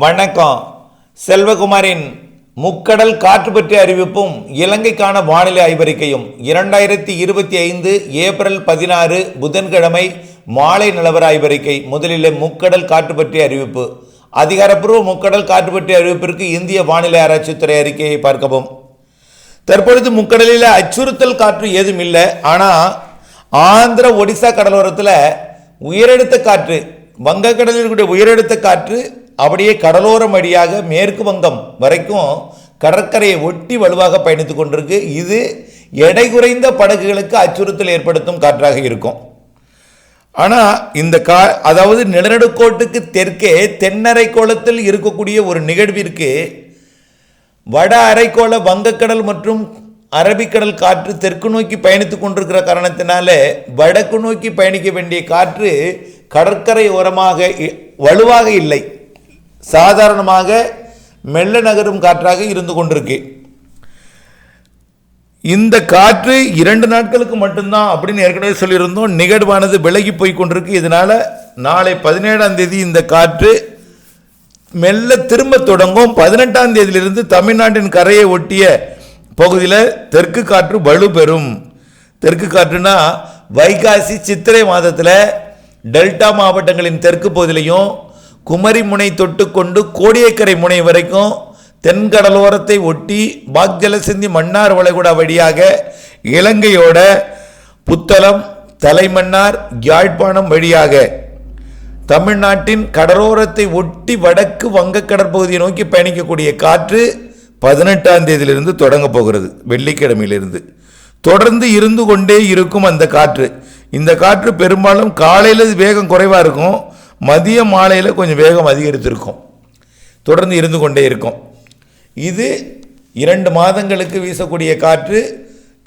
வணக்கம். செல்வகுமாரின் முக்கடல் காற்று பற்றிய அறிவிப்பும் இலங்கைக்கான வானிலை ஆய்வறிக்கையும் இரண்டாயிரத்தி இருபத்தி ஐந்து ஏப்ரல் பதினாறு புதன்கிழமை மாலை நிலவர ஆய்வறிக்கை. முதலில் முக்கடல் காற்று பற்றிய அறிவிப்பு. அதிகாரப்பூர்வ முக்கடல் காற்று பற்றிய அறிவிப்பிற்கு இந்திய வானிலை ஆராய்ச்சித்துறை அறிக்கையை பார்க்கவும். தற்பொழுது முக்கடலில் அச்சுறுத்தல் காற்று ஏதும் இல்லை. ஆனால் ஆந்திர ஒடிசா கடலோரத்தில் உயரெடுத்த காற்று வங்கக்கடலில் இருக்கக்கூடிய உயரழுத்த காற்று அப்படியே கடலோரம் வழியாக மேற்கு வங்கம் வரைக்கும் கடற்கரையை ஒட்டி வலுவாக பயணித்துக் கொண்டிருக்கு. இது எடை குறைந்த படகுகளுக்கு அச்சுறுத்தல் ஏற்படுத்தும் காற்றாக இருக்கும். ஆனால் இந்த கா அதாவது நிலநடுக்கோட்டுக்கு தெற்கே தென்னரைக்கோளத்தில் இருக்கக்கூடிய ஒரு நிகழ்விற்கு வட அரைக்கோள வங்கக்கடல் மற்றும் அரபிக்கடல் காற்று தெற்கு நோக்கி பயணித்துக் கொண்டிருக்கிற காரணத்தினால வடக்கு நோக்கி பயணிக்க வேண்டிய காற்று கடற்கரை ஓரமாக இ- வலுவாக இல்லை. சாதாரணமாக மெல்ல நகரும் காற்றாக இருந்து கொண்டிருக்கு. இந்த காற்று இரண்டு நாட்களுக்கு மட்டும்தான் அப்படின்னு ஏற்கனவே சொல்லியிருந்தோம். நிகழ்வானது விலகி போய் கொண்டிருக்கு. இதனால் நாளை பதினேழாம் தேதி இந்த காற்று மெல்ல திரும்ப தொடங்கும். பதினெட்டாம் தேதியிலிருந்து தமிழ்நாட்டின் கரையை ஒட்டிய பகுதியில் தெற்கு காற்று வலுப்பெறும் தெற்கு காற்றுனா வைகாசி சித்திரை மாதத்தில் டெல்டா மாவட்டங்களின் தெற்கு பகுதியிலையும் குமரி முனை தொட்டுக்கொண்டு கோடியக்கரை முனை வரைக்கும் தென்கடலோரத்தை ஒட்டி பாக்ஜலசிந்தி மன்னார் வளைகுடா வழியாக இலங்கையோட புத்தளம் தலைமன்னார் யாழ்ப்பாணம் வழியாக தமிழ்நாட்டின் கடலோரத்தை ஒட்டி வடக்கு வங்கக்கடற்பகுதியை நோக்கி பயணிக்கக்கூடிய காற்று பதினெட்டாம் தேதியிலிருந்து தொடங்க போகிறது வெள்ளிக்கிழமையிலிருந்து. தொடர்ந்து இருந்து கொண்டே இருக்கும் அந்த காற்று. இந்த காற்று பெரும்பாலும் காலையில் வேகம் குறைவாக இருக்கும் மதிய மாலையில் கொஞ்சம் வேகம் அதிகரித்திருக்கும். தொடர்ந்து இருந்து கொண்டே இருக்கும். இது இரண்டு மாதங்களுக்கு வீசக்கூடிய காற்று.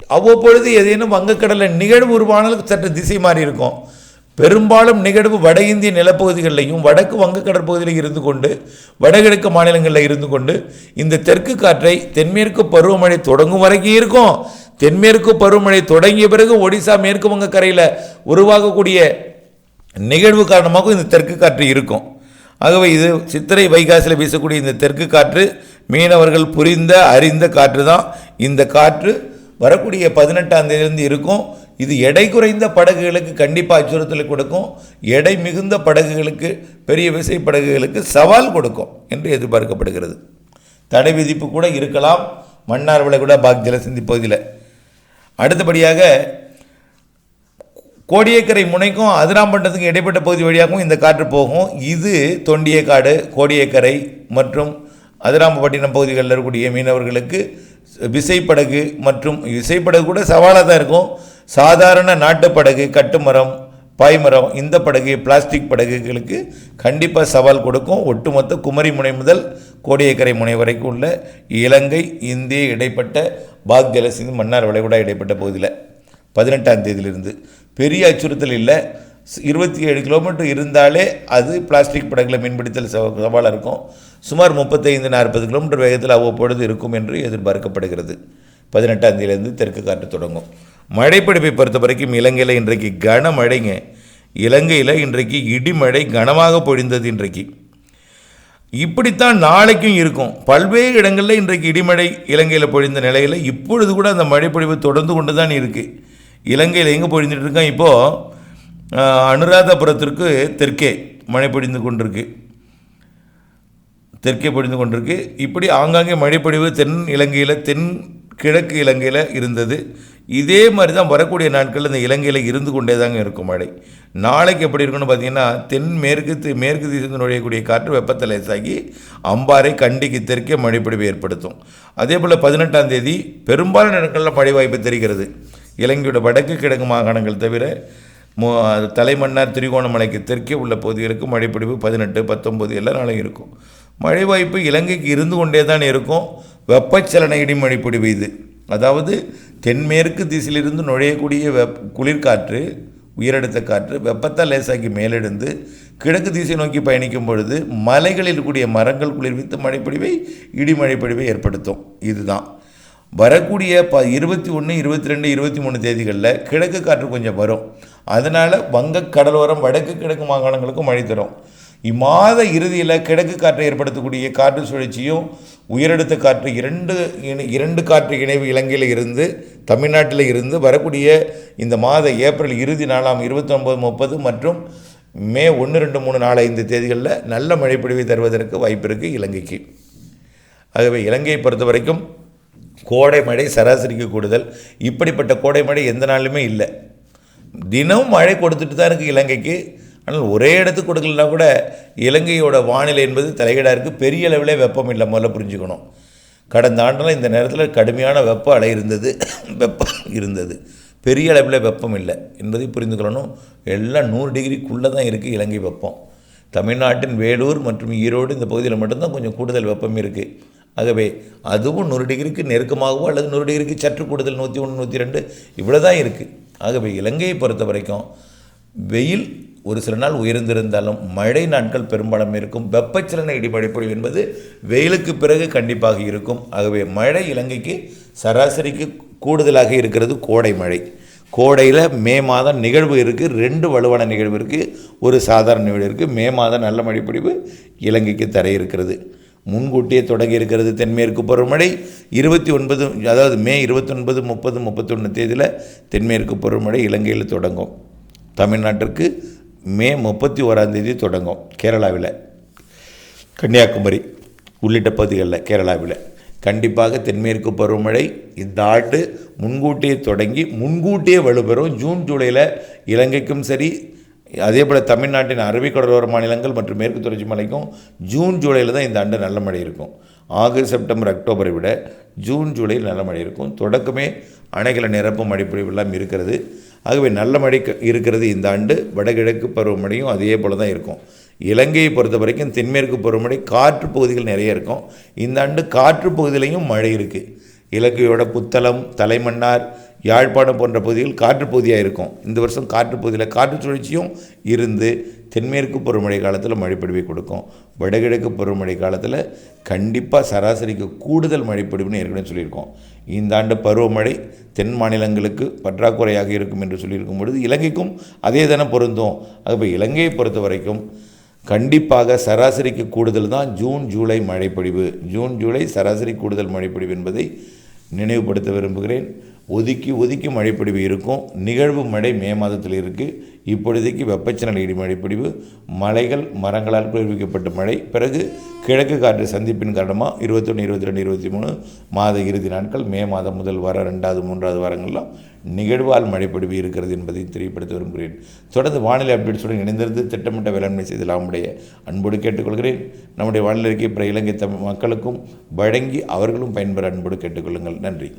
அவ்வப்பொழுது ஏதேனும் வங்கக்கடலில் நிகழ்வு உருவானால் சற்று திசை மாறி இருக்கும் பெரும்பாலும் நிகழ்வு வட இந்திய நிலப்பகுதிகளிலையும் வடக்கு வங்க கடற்பகுதியில் இருந்து கொண்டு வடகிழக்கு மாநிலங்களில் இருந்து கொண்டு இந்த தெற்கு காற்றை தென்மேற்கு பருவமழை தொடங்கும் வரைக்கும் இருக்கும். தென்மேற்கு பருவமழை தொடங்கிய பிறகு ஒடிசா மேற்கு வங்க கரையில் உருவாகக்கூடிய நிகழ்வு காரணமாக இந்த தெற்கு காற்று இருக்கும். ஆகவே இது சித்திரை வைகாசியில் வீசக்கூடிய இந்த தெற்கு காற்று மீனவர்கள் புரிந்த அறிந்த காற்று தான். இந்த காற்று வரக்கூடிய பதினெட்டாம் தேதியிலிருந்து இருக்கும். இது எடை குறைந்த படகுகளுக்கு கண்டிப்பாக அச்சுறுத்தலை கொடுக்கும். எடை மிகுந்த படகுகளுக்கு பெரிய விசை படகுகளுக்கு சவால் கொடுக்கும் என்று எதிர்பார்க்கப்படுகிறது. தடை விதிப்பு கூட இருக்கலாம். மன்னார் விளைகுடா பாக் ஜலசிந்தி பகுதியில். அடுத்தபடியாக கோடியக்கரை முனைக்கும் அதிராம்பட்டத்துக்கும் இடைப்பட்ட பகுதி வழியாகவும் இந்த காற்று போகும். இது தொண்டியக்காடு கோடியக்கரை மற்றும் அதிராம்பட்டினம் பகுதிகளில் இருக்கக்கூடிய மீனவர்களுக்கு விசைப்படகு மற்றும் விசைப்படகு கூட சவாலாக தான் இருக்கும். சாதாரண நாட்டுப்படகு கட்டுமரம் பாய்மரம் இந்த படகு பிளாஸ்டிக் படகுகளுக்கு கண்டிப்பாக சவால் கொடுக்கும். ஒட்டுமொத்த குமரி முனை முதல் கோடியக்கரை முனை வரைக்கும் உள்ள இலங்கை இந்திய இடைப்பட்ட பாக் ஜலசிந்து மன்னார் வளைகுடா இடைப்பட்ட பகுதியில் பதினெட்டாம் தேதியிலிருந்து. பெரிய அச்சுறுத்தல் இல்லை. இருபத்தி ஏழு கிலோமீட்டர் இருந்தாலே அது பிளாஸ்டிக் படகுல மீன்பிடித்தல் சவ- சவாலாக இருக்கும். சுமார் முப்பத்தைந்து நாற்பது கிலோமீட்டர் வேகத்தில் அவ்வப்பொழுது இருக்கும் என்று எதிர்பார்க்கப்படுகிறது. பதினெட்டாம் தேதியிலிருந்து தெற்கு காற்று தொடங்கும். மழைப்பிடிப்பை பொறுத்த வரைக்கும் இலங்கையில் இன்றைக்கு கனமழைங்க. இலங்கையில் இன்றைக்கு இடிமழை கனமாக பொழிந்தது இன்றைக்கு. இப்படித்தான் நாளைக்கும் இருக்கும். பல்வேறு இடங்களில் இன்றைக்கு இடிமழை இலங்கையில் பொழிந்த நிலையில் இப்பொழுது கூட அந்த மழைப்பொழிவு தொடர்ந்து கொண்டு தான் இருக்குது இலங்கையில் எங்கே பொழிந்துட்டு இருக்கோம்? இப்போது அனுராதபுரத்திற்கு தெற்கே மழை பொழிந்து கொண்டிருக்கு. தெற்கே பொழிந்து கொண்டிருக்கு. இப்படி ஆங்காங்கே மழைப்பொழிவு தென் இலங்கையில் தென் கிழக்கு இலங்கையில் இருந்தது. இதே மாதிரி தான் வரக்கூடிய நாட்களில் இந்த இலங்கையில் இருந்து கொண்டே தாங்க இருக்கும் மழை. நாளைக்கு எப்படி இருக்குன்னு பார்த்தீங்கன்னா தென் மேற்கு தி- மேற்கு திசைந்து நுழையக்கூடிய காற்று வெப்பத்தை லேசாகி அம்பாறை கண்டிக்கு தெற்கே மழைப்பிடிவை ஏற்படுத்தும். அதே போல் பதினெட்டாம் தேதி பெரும்பாலான இடங்களில் மழை வாய்ப்பு தெரிகிறது. இலங்கையோட வடக்கு கிழக்கு மாகாணங்கள் தவிர மோ தலைமன்னார் திரிகோணமலைக்கு தெற்கே உள்ள பகுதிகளுக்கு மழைப்பிடிவு பதினெட்டு பத்தொம்பது எல்லா நாளும் இருக்கும். மழை வாய்ப்பு இலங்கைக்கு இருந்து கொண்டே தான் இருக்கும். வெப்பச்சலன இடிமழை மழைப்பிடிவு இது. அதாவது தென்மேற்கு திசையிலிருந்து நுழையக்கூடிய வெப் குளிர்காற்று உயரடுத்த காற்று வெப்பத்தால் லேசாக்கி மேலெழுந்து கிழக்கு திசை நோக்கி பயணிக்கும் பொழுது மலைகளில் இருக்கக்கூடிய மரங்கள் குளிர்வித்து மழைப்பொழிவை இடிமழைப்பொழிவை ஏற்படுத்தும். இதுதான். வரக்கூடிய ப இருபத்தி ஒன்று இருபத்தி ரெண்டு இருபத்தி மூணு தேதிகளில் கிழக்கு காற்று கொஞ்சம் வரும். அதனால் வங்க கடலோரம் வடக்கு கிழக்கு மாகாணங்களுக்கும் மழை தரும். இம்மாத இறுதியில் கிழக்கு காற்றை ஏற்படுத்தக்கூடிய காற்று சுழற்சியும் உயரெடுத்த காற்று இரண்டு இணை- இரண்டு காற்று இணைவு இலங்கையில் இருந்து தமிழ்நாட்டில் இருந்து வரக்கூடிய இந்த மாத ஏப்ரல் இறுதி நாளாம் இருபத்தொம்பது முப்பது மற்றும் மே ஒன்று ரெண்டு மூணு நாலு ஐந்து தேதிகளில் நல்ல மழைப்பொழிவை தருவதற்கு வாய்ப்பு இருக்குது இலங்கைக்கு. ஆகவே இலங்கையை பொறுத்த வரைக்கும் கோடை மழை சராசரிக்கு கூடுதல். இப்படிப்பட்ட கோடை மழை எந்த நாளுமே இல்லை. தினமும் மழை கொடுத்துட்டு தான் இருக்குது இலங்கைக்கு. ஆனால் ஒரே இடத்துக்கு கொடுக்கலனா கூட இலங்கையோட வானிலை என்பது தலையீடாக இருக்குது பெரிய அளவில் வெப்பம் இல்லை. முதல்ல புரிஞ்சுக்கணும். கடந்த ஆண்டெல்லாம் இந்த நேரத்தில் கடுமையான வெப்ப அலை இருந்தது. வெப்பம் இருந்தது. பெரிய அளவில் வெப்பம் இல்லை என்பதை புரிந்து கொள்ளணும். எல்லாம் நூறு டிகிரிக்குள்ளே தான் இருக்குது இலங்கை வெப்பம். தமிழ்நாட்டின் வேலூர் மற்றும் ஈரோடு இந்த பகுதியில் மட்டும்தான் கொஞ்சம் கூடுதல் வெப்பம் இருக்குது ஆகவே அதுவும் நூறு டிகிரிக்கு நெருக்கமாகவோ அல்லது நூறு டிகிரிக்கு சற்று கூடுதல் நூற்றி ஒன்று நூற்றி ரெண்டு இவ்வளோ தான் இருக்குது ஆகவே இலங்கையை பொறுத்த வரைக்கும் வெயில் ஒரு சில நாள் உயர்ந்திருந்தாலும் மழை நாட்கள் பெரும்பாலும் இருக்கும். வெப்பச்சலன இடிமழை என்பது வெயிலுக்கு பிறகு கண்டிப்பாக இருக்கும். ஆகவே மழை இலங்கைக்கு சராசரிக்கு கூடுதலாக இருக்கிறது கோடை மழை. கோடையில் மே மாதம் நிகழ்வு இருக்குது ரெண்டு வலுவான நிகழ்வு இருக்குது ஒரு சாதாரண நிகழ்வு இருக்குது மே மாதம் நல்ல மழைப்பிடிவு இலங்கைக்கு தர இருக்கிறது. முன்கூட்டியே தொடங்கி இருக்கிறது தென்மேற்கு பருவமழை. இருபத்தி ஒன்பது அதாவது மே இருபத்தொன்பது முப்பது முப்பத்தொன்று தேதியில் தென்மேற்கு பருவமழை இலங்கையில் தொடங்கும். தமிழ்நாட்டிற்கு மே முப்பத்தி ஓராந்தேதி தொடங்கும் கேரளாவில். கன்னியாகுமரி உள்ளிட்ட பகுதிகளில் கேரளாவில். கண்டிப்பாக தென்மேற்கு பருவமழை இந்த ஆண்டு முன்கூட்டியே தொடங்கி முன்கூட்டியே வலுப்பெறும். ஜூன் ஜூலையில் இலங்கைக்கும் சரி அதே போல் தமிழ்நாட்டின் அரபிக்கடலோர மாநிலங்கள் மற்றும் மேற்கு தொடர்ச்சி மலைக்கும் ஜூன் ஜூலையில் தான் இந்த ஆண்டு நல்ல மழை இருக்கும். ஆகஸ்ட் செப்டம்பர் அக்டோபரை விட ஜூன் ஜூலையில் நல்ல மழை இருக்கும். தொடக்கமே அணைகளை நிரப்பும் மழைப்பொழிவு எல்லாம் இருக்கிறது. ஆகவே நல்ல மழை க- இருக்கிறது இந்த ஆண்டு வடகிழக்கு பருவமழையும் அதே போல் தான் இருக்கும். இலங்கையை பொறுத்த வரைக்கும் தென்மேற்கு பருவமழை காற்று பகுதிகள் நிறைய இருக்கும். இந்த ஆண்டு காற்று பகுதியிலையும் மழை இருக்குது இலங்கையோட புத்தளம் தலைமன்னார் யாழ்ப்பாணம் போன்ற பகுதிகள் காற்று பகுதியாக இருக்கும். இந்த வருஷம் காற்று பகுதியில் காற்று சுழற்சியும் இருந்து தென்மேற்கு பருவமழை காலத்தில் மழைப்பொழிவை கொடுக்கும். வடகிழக்கு பருவமழை காலத்தில் கண்டிப்பாக சராசரிக்கு கூடுதல் மழைப்பொழிவுன்னு ஏற்கனவே சொல்லியிருக்கோம். இந்த ஆண்டு பருவமழை தென் மாநிலங்களுக்கு பற்றாக்குறையாக இருக்கும் என்று சொல்லியிருக்கும் பொழுது இலங்கைக்கும் அதே தானே பொருந்தும். அப்போ இலங்கையை பொறுத்த வரைக்கும் கண்டிப்பாக சராசரிக்கு கூடுதல் தான் ஜூன் ஜூலை மழைப்பொழிவு ஜூன் ஜூலை சராசரி கூடுதல் மழைப்பொழிவு என்பதை நினைவுபடுத்த விரும்புகிறேன். ஒதுக்கி ஒதுக்கி மழைப்பொழிவு இருக்கும். நிகழ்வு மழை மே மாதத்தில் இருக்குது இப்பொழுதைக்கு வெப்பச்சலன இடி மழைப்பொழிவு மலைகள் மரங்களால் குளிர்விக்கப்பட்ட மழை. பிறகு கிழக்கு காற்று சந்திப்பின் காரணமாக இருபத்தொன்று இருபத்தி ரெண்டு இருபத்தி மூணு மாத இறுதி நாட்கள் மே மாதம் முதல் வர ரெண்டாவது மூன்றாவது வாரங்கள்லாம் நிகழ்வால் மழைப்பொழிவு இருக்கிறது என்பதை தெரியப்படுத்த விரும்புகிறேன். தொடர்ந்து வானிலை அப்டேட்ஸுடன் இணைந்திருந்து திட்டமிட்ட வேளாண்மை செய்தல் நம்முடைய அன்போடு கேட்டுக்கொள்கிறேன். நம்முடைய வானிலை அறிக்கை பிற இலங்கை தமிழ் மக்களுக்கும் வழங்கி அவர்களும் பயன்பெற அன்போடு கேட்டுக்கொள்ளுங்கள். நன்றி.